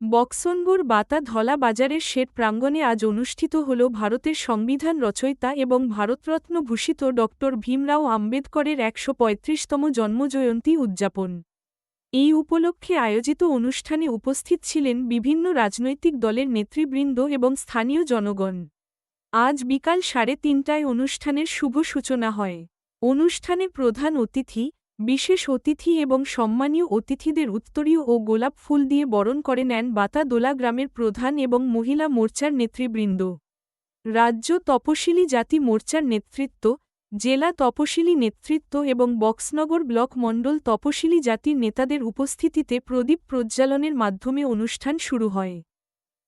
বক্সনগর বাতা ধলা বাজারের শেঠ প্রাঙ্গণে আজ অনুষ্ঠিত হল ভারতের সংবিধান রচয়িতা এবং ভারতরত্ন ভূষিত ড. ভীমরাও আম্বেদকরের একশো পঁয়ত্রিশতম জন্মজয়ন্তী উদযাপন। এই উপলক্ষে আয়োজিত অনুষ্ঠানে উপস্থিত ছিলেন বিভিন্ন রাজনৈতিক দলের নেতৃবৃন্দ এবং স্থানীয় জনগণ। আজ বিকাল সাড়ে তিনটায় অনুষ্ঠানের শুভ সূচনা হয়। অনুষ্ঠানে প্রধান অতিথি বিশেষ অতিথি এবং সম্মানীয় অতিথিদের উত্তরীয় ও গোলাপ ফুল দিয়ে বরণ করে নেন বাতাদোলা গ্রামের প্রধান এবং মহিলা মোর্চার নেতৃবৃন্দ। রাজ্য তপশিলি জাতি মোর্চার নেতৃত্ব, জেলা তপশিলি নেতৃত্ব এবং বক্সনগর ব্লক মণ্ডল তপশিলি জাতির নেতাদের উপস্থিতিতে প্রদীপ প্রজ্বালনের মাধ্যমে অনুষ্ঠান শুরু হয়।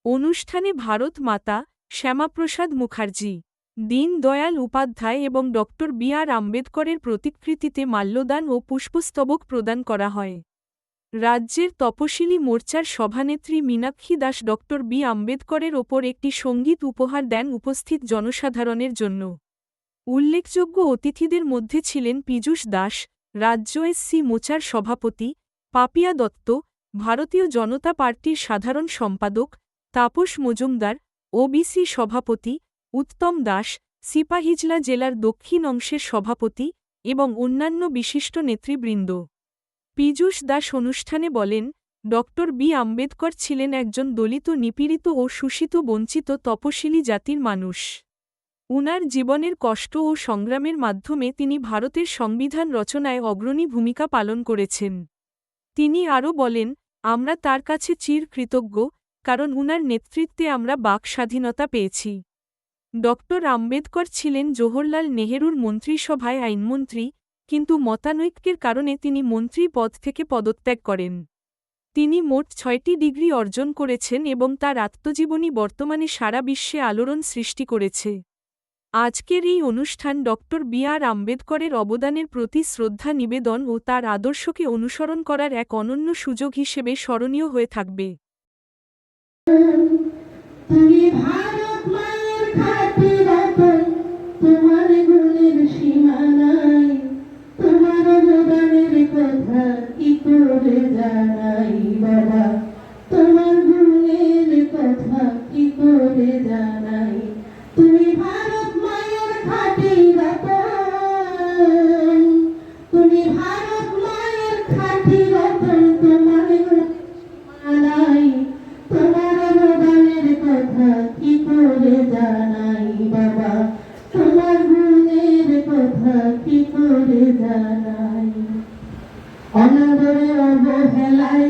অনুষ্ঠানে ভারত মাতা শ্যামাপ্রসাদ মুখার্জি দীন দয়াল উপাধ্যায় এবং ড বি আর আম্বেদকরের প্রতিকৃতিতে মাল্যদান ও পুষ্পস্তবক প্রদান করা হয়। রাজ্যের তপশিলি মোর্চার সভানেত্রী মীনাক্ষী দাস ড বি আম্বেদকরের ওপর একটি সংগীত উপহার দেন উপস্থিত জনসাধারণের জন্য। উল্লেখযোগ্য অতিথিদের মধ্যে ছিলেন পীযূষ দাস, রাজ্য এসসি মোচার সভাপতি, পাপিয়া দত্ত, ভারতীয় জনতা পার্টির সাধারণ সম্পাদক, তাপস মজুমদার ওবিসি সভাপতি উত্তম দাস, সিপাহিজলা জেলার দক্ষিণ অংশের সভাপতি এবং অন্যান্য বিশিষ্ট নেতৃবৃন্দ। পীযূষ দাস অনুষ্ঠানে বলেন, ড. বি. আম্বেদকর ছিলেন একজন দলিত, নিপীড়িত ও শোষিত, বঞ্চিত, তপশিলি জাতির মানুষ। উনার জীবনের কষ্ট ও সংগ্রামের মাধ্যমে তিনি ভারতের সংবিধান রচনায় অগ্রণী ভূমিকা পালন করেছেন। তিনি আরও বলেন, আমরা তার কাছে চির কৃতজ্ঞ কারণ উনার নেতৃত্বে আমরা বাক স্বাধীনতা পেয়েছি। ড আম্বেদকর ছিলেন জওহরলাল নেহেরুর মন্ত্রিসভায় আইনমন্ত্রী, কিন্তু মতানৈক্যের কারণে তিনি মন্ত্রী পদ থেকে পদত্যাগ করেন। তিনি মোট ছয়টি ডিগ্রি অর্জন করেছেন এবং তার আত্মজীবনী বর্তমানে সারা বিশ্বে আলোড়ন সৃষ্টি করেছে। আজকের এই অনুষ্ঠান ড. বি আর আম্বেদকরের অবদানের প্রতি শ্রদ্ধা নিবেদন ও তার আদর্শকে অনুসরণ করার এক অনন্য সুযোগ হিসেবে স্মরণীয় হয়ে থাকবে। তোমার গুণের সীমা নাই তোমার অবদানের কথা কি করে জানাই বাবা? তোমার গুণের কথা কি করে জানাই জানাই। অনাদরে অবহেলায়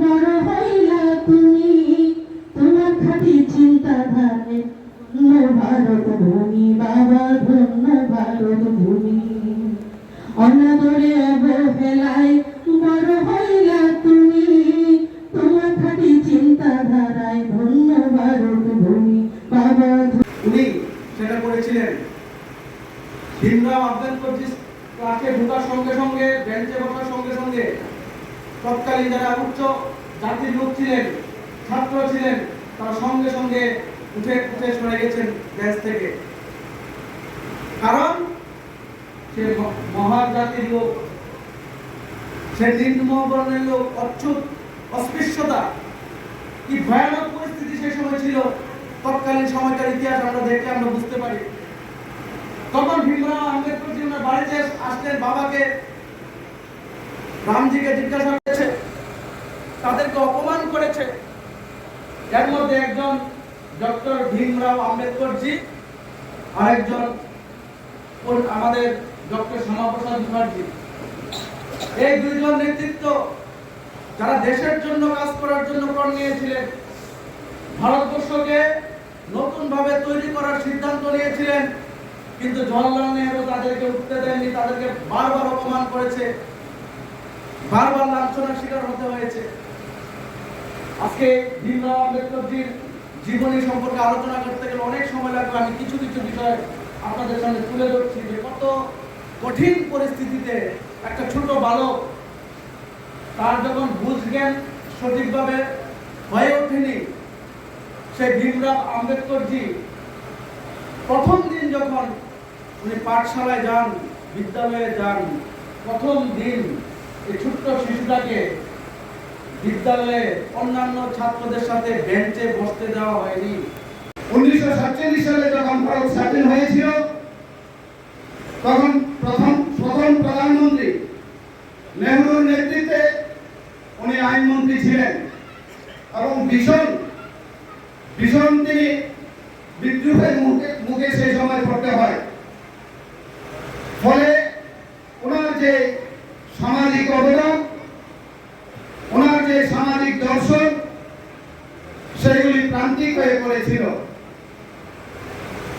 বড় হইলা তুমি। তোমার ভারত ভূমি, বাবা ধন্য ভারত ভূমি। অনাদরে অবহেলায় ক্লাসে ঢোকার সঙ্গে সঙ্গে, বেঞ্চে বসার সঙ্গে সঙ্গে তৎকালীন যারা উচ্চ জাতির লোক ছিলেন, ছাত্র ছিলেন, তারা সঙ্গে সঙ্গে উঠে উঠে সরে গেছেন বেঞ্চ থেকে। কারণ সে মহান জাতির লোক, সে নিম্ন বর্ণের লোক অচ্ছুত অস্পৃশ্যতা, কি ভয়ানক পরিস্থিতি সেই সময় ছিল, তৎকালীন সময়কার ইতিহাস আমরা দেখলে আমরা বুঝতে পারি। তখন ভীমরাও বাড়িতে আসলেন বাবাকে রামজিকে জিজ্ঞাসা করেছে, তাদেরকে অপমান করেছে। এর মধ্যে একজন ডক্টর ভীমরাও আম্বেদকরজি, আরেকজন আমাদের ডক্টর শ্যামাপ্রসাদ মুখার্জি। এই দুইজন নেতৃত্ব যারা দেশের জন্য কাজ করার জন্য প্রাণ নিয়েছিলেন, ভারতবর্ষকে নতুন ভাবে তৈরি করার সিদ্ধান্ত নিয়েছিলেন। কিন্তু জওয়াহরলাল নেহরু তাদেরকে উঠতে দেননি তাদেরকে বারবার অপমান করেছে, বারবার লাঞ্ছনার শিকার হতে হয়েছে। আজকে ভীমরাও আম্বেদকরজির জীবনী সম্পর্কে আলোচনা করতে গেলে অনেক সময় লাগবে, আমি কিছু কিছু বিষয় আপনাদের সামনে তুলে ধরছি যে কত কঠিন পরিস্থিতিতে একটা ছোট বালক, তার যখন বুঝ জ্ঞান সঠিকভাবে হয়ে ওঠেনি, সেই ভীমরাও আম্বেদকরজি প্রথম দিন যখন উনি পাঠশালায় যান, বিদ্যালয়ে যান। প্রথম দিন এই ছোট্ট শিশুটাকে বিদ্যালয়ে অন্যান্য ছাত্রদের সাথে বেঞ্চে বসতে দেওয়া হয়নি। উনিশশো সাতচল্লিশ সালে যখন ভারত স্বাধীন হয়েছিল, তখন প্রথম প্রথম প্রধানমন্ত্রী নেহরুর নেতৃত্বে উনি আইনমন্ত্রী ছিলেন। এবং ভীষণ ভীষণ তিনি বিদ্রোহের মুখে মুখে সেই সময় পড়তে হয় ফলে ওনার যে সামাজিক অবদান ওনার যে সামাজিক দর্শন সেগুলি প্রান্তিক হয়ে পড়েছিল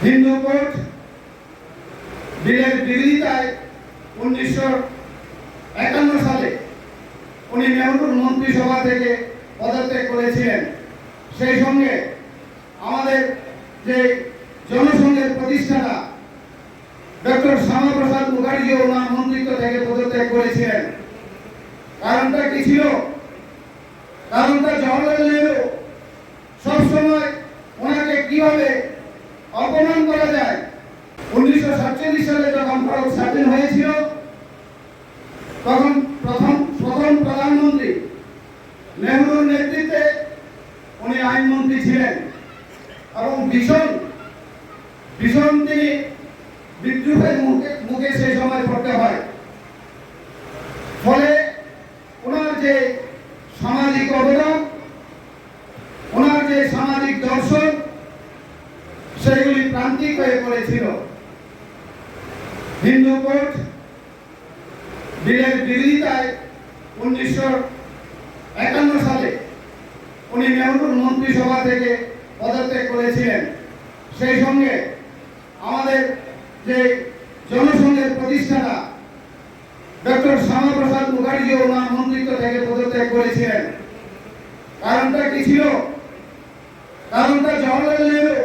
হিন্দু কোর্ট বিলের বিরোধিতায় উনিশশো একান্ন সালে উনি নেহরুর মন্ত্রিসভা থেকে পদত্যাগ করেছিলেন। সেই সঙ্গে আমাদের যে জনসংঘের প্রতিষ্ঠাতা ডক্টর শ্যামাপ্রসাদ মুখার্জি ওনার মন্ত্রিত্ব থেকে পদত্যাগ করেছিলেন। কারণটা কি ছিল? কারণটা জওয়াহরলাল নেহরু সবসময় ওনাকে কীভাবে অপমান করা যায় উনিশশো সাতচল্লিশ সালে যখন ভারত স্বাধীন হয়েছিল, তখন প্রথম প্রথম প্রধানমন্ত্রী নেহরুর নেতৃত্বে উনি আইনমন্ত্রী ছিলেন। এবং ভীষণ ভীষণ তিনি বিদ্রোহের মুখে মুখে সেই সময় পড়তে হয়। ফলে ওনার যে সামাজিক অবদান ওনার যে সামাজিক দর্শন সেগুলি প্রান্তিক হয়ে পড়েছিল হিন্দু কোর্ট বিলের বিরোধিতায় উনিশশো একান্ন সালে উনি নেহরুর মন্ত্রিসভা থেকে পদত্যাগ করেছিলেন। সেই সঙ্গে আমাদের যে জনসংঘের প্রতিষ্ঠাতা ডক্টর শ্যামাপ্রসাদ মুখার্জি ওনার মন্ত্রিত্ব থেকে পদত্যাগ করেছিলেন। কারণটা কি ছিল? কারণটা জওয়াহরলাল নেহরু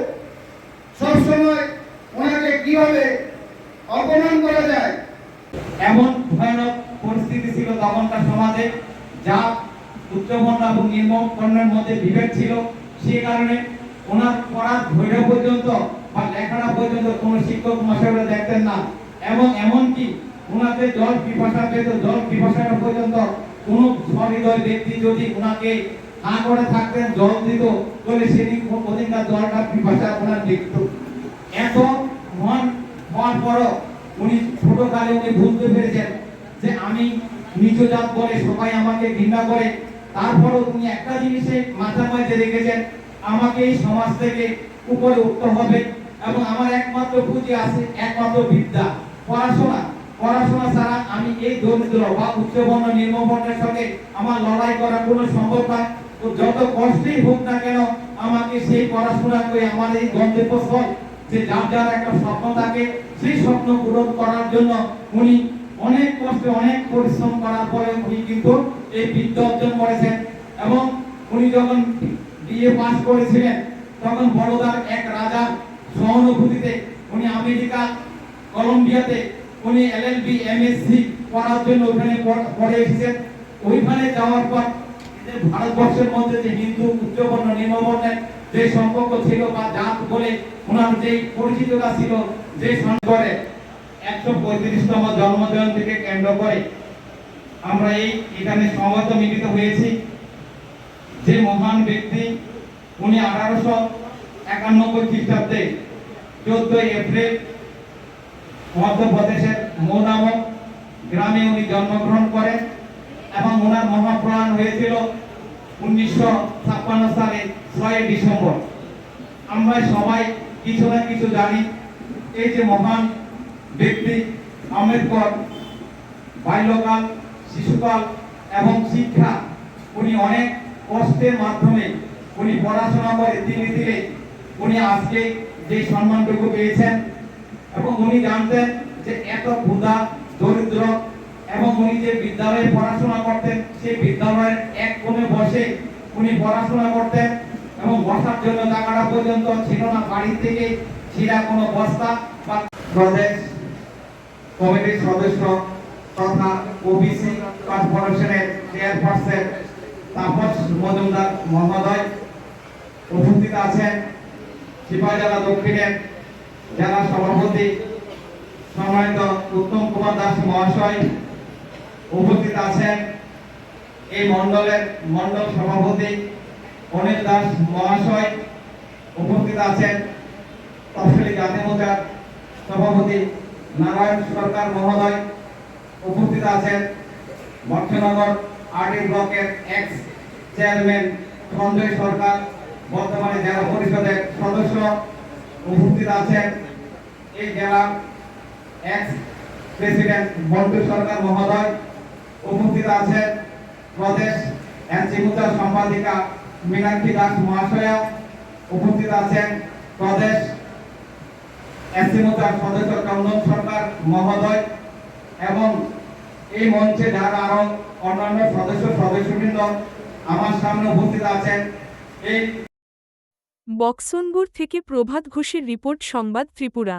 সবসময় ওনাকে কীভাবে অপমান করা যায়? এমন তখনকার সমাজে যা উচ্চবর্ণ এবং নিম্নবর্ণের মধ্যে বিভেদ ছিল সেই কারণে ওনার পড়ার ধৈর্য পর্যন্ত বা লেখাটা পর্যন্ত কোনো শিক্ষক মশাইরা দেখতেন না। এবং এমনকি ওনাকে জল পিপাসা পেত, জল পিপাসাটা পর্যন্ত কোনো সহৃদয় ব্যক্তি যদি ওনাকে হা করে থাকতেন, জল দিত, তাহলে সেদিন ওদিনকার জলটা পিপাসা ওনার মৃত্যু এত মন হওয়ার পরও উনি ছোটকালে উনি বুঝতে পেরেছেন যে আমি নিজ জাত বলে সবাই আমাকে ঘৃণা করে। তারপরও উনি একটা জিনিসে মাথার মধ্যে রেখেছেন, আমাকে এই সমাজ থেকে উপরে উঠতে হবে এবং আমার একমাত্র পুঁজি আছে, একমাত্র বিদ্যা। পড়াশোনা পড়াশোনা ছাড়া আমি এই দরিদ্র বা উচ্চবর্ণ নিম্নবর্ণের সঙ্গে আমার লড়াই করা কোনো সম্ভব নয়। তো যত কষ্টই হোক না কেন, আমাকে সেই পড়াশোনা করে আমার এই গন্তব্যস্থল যে যার যার একটা স্বপ্ন থাকে, সেই স্বপ্ন পূরণ করার জন্য উনি অনেক কষ্টে, অনেক পরিশ্রম করার পরে উনি কিন্তু এই বিদ্যা অর্জন করেছেন। এবং উনি যখন বিএ পাস করেছিলেন, তখন বড়দার এক রাজার সহানুভূতিতে উনি আমেরিকা, কলম্বিয়াতে উনি এলএলবি এমএসসি করার জন্য ওখানে পড়- এসেছেন। ওইখানে যাওয়ার পর ভারতবর্ষের মধ্যে যে হিন্দু উচ্চবর্ণ নিম্নবর্ণের যে সম্পর্ক ছিল বা জাত বলে ওনার যে পরিচিততা ছিল, যে করে একশো পঁয়ত্রিশতম জন্ম জয়ন্তীকে কেন্দ্র করে আমরা এই এখানে সমবেত মিলিত হয়েছি। যে মহান ব্যক্তি, উনি আঠারোশো একানব্বই খ্রিস্টাব্দে চোদ্দই এপ্রিল মধ্যপ্রদেশের মৌ নামক গ্রামে উনি জন্মগ্রহণ করেন এবং ওনার মহাপ্রাণ হয়েছিল উনিশশো ছাপ্পান্ন সালে ছয় ডিসেম্বর। আমরা সবাই কিছু না কিছু জানি, এই যে মহান ব্যক্তি আম্বেদকর বাল্যকাল, শিশুকাল এবং শিক্ষা। উনি অনেক কষ্টের মাধ্যমে উনি পড়াশোনা করে ধীরে ধীরে উনি আজকে যে সম্মানটুকু পেয়েছেন এবং উনি জানতেন যে এত ক্ষুধা, দরিদ্র এবং উনি যে বিদ্যালয়ে পড়াশোনা করতেন, সেই বিদ্যালয়ের এক কোণে বসে উনি পড়াশোনা করতেন এবং বসার জন্য টাকাটা পর্যন্ত ছিল না, বাড়ি থেকে ছিঁড়া কোনো বস্তা বা প্রদেশ কমিটির সদস্য তথা ওবিসি কর্পোরেশনের চেয়ারপারসন তাপস মজুমদার মহোদয় উপস্থিত আছেন। সিপাহী জেলা দক্ষিণের জেলা সভাপতি সম্মানিত উত্তম কুমার দাস মহাশয় উপস্থিত আছেন। এই মণ্ডলের মণ্ডল সভাপতি অনিল দাস মহাশয় উপস্থিত আছেন। তফসিলি জাতি সভাপতি নারায়ণ সরকার মহোদয় উপস্থিত আছেন। মৎস্যনগর আরডি ব্লকের এক্স চেয়ারম্যান সঞ্জয় সরকার, বর্তমানে জেলা পরিষদের সদস্য উপস্থিত আছেন। এই জেলার এক্স প্রেসিডেন্ট বন্টু সরকার মহোদয় উপস্থিত আছেন। প্রদেশ এনসিমুতার সম্পাদিকা মীনাক্ষী দাস মহাশয়া উপস্থিত আছেন। প্রদেশ এনসিমুতার সদস্য সরকার মহোদয় এবং এই মঞ্চে যারা আরও অন্যান্য সদস্য সদস্যবৃন্দ আমার সামনে উপস্থিত আছেন, এই বক্সনগুর থেকে প্রভাত ঘোষের রিপোর্ট, সংবাদ ত্রিপুরা।